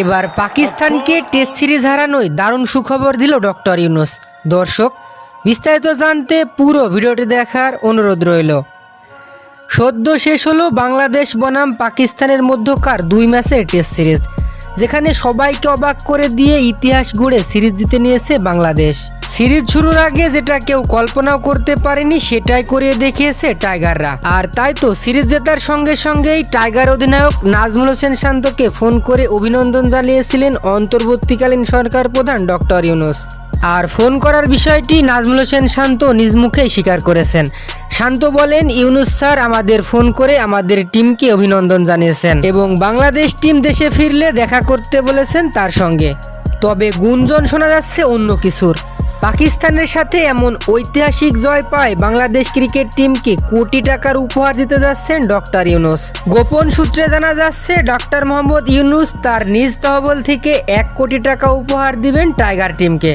এবার পাকিস্তানকে test series হারানোয় দারুণ সুখবর দিল ডক্টর ইউনুস। দর্শক, বিস্তারিত জানতে পুরো ভিডিওটি দেখার অনুরোধ রইল। সদ্য শেষ হলো বাংলাদেশ বনাম পাকিস্তানের মধ্যকার দুই ম্যাচের টেস্ট সিরিজ। যেখানে সবাইকে অবাক করে দিয়ে ইতিহাস গড়ে সিরিজ জিতে নিয়েছে বাংলাদেশ। সিরিজ শুরুর আগে যেটা কেউ কল্পনাও করতে পারেনি, সেটাই করিয়ে দেখিয়েছে টাইগাররা। আর তাই তো সিরিজ জেতার সঙ্গে সঙ্গেই টাইগার অধিনায়ক নাজমুল হোসেন শান্তকে ফোন করে অভিনন্দন জানিয়েছিলেন অন্তর্বর্তীকালীন সরকার প্রধান ডক্টর ইউনুস। আর ফোন করার বিষয়টি নাজমুল হোসেন শান্ত নিজ মুখেই স্বীকার করেছেন। শান্ত বলেন, ইউনুস স্যার আমাদের ফোন করে আমাদের টিমকে অভিনন্দন জানিয়েছেন এবং বাংলাদেশ টিম দেশে ফিরলে দেখা করতে বলেছেন তার সঙ্গে। তবে গুঞ্জন শোনা যাচ্ছে অন্য কিছুর। পাকিস্তানের সাথে এমন ঐতিহাসিক জয় পায় বাংলাদেশ ক্রিকেট টিমকে কোটি টাকার উপহার দিতে যাচ্ছেন ডক্টর ইউনুস। গোপন সূত্রে জানা যাচ্ছে, ডক্টর মোহাম্মদ ইউনুস তার নিজ তহবল থেকে এক কোটি টাকা উপহার দিবেন টাইগার টিমকে।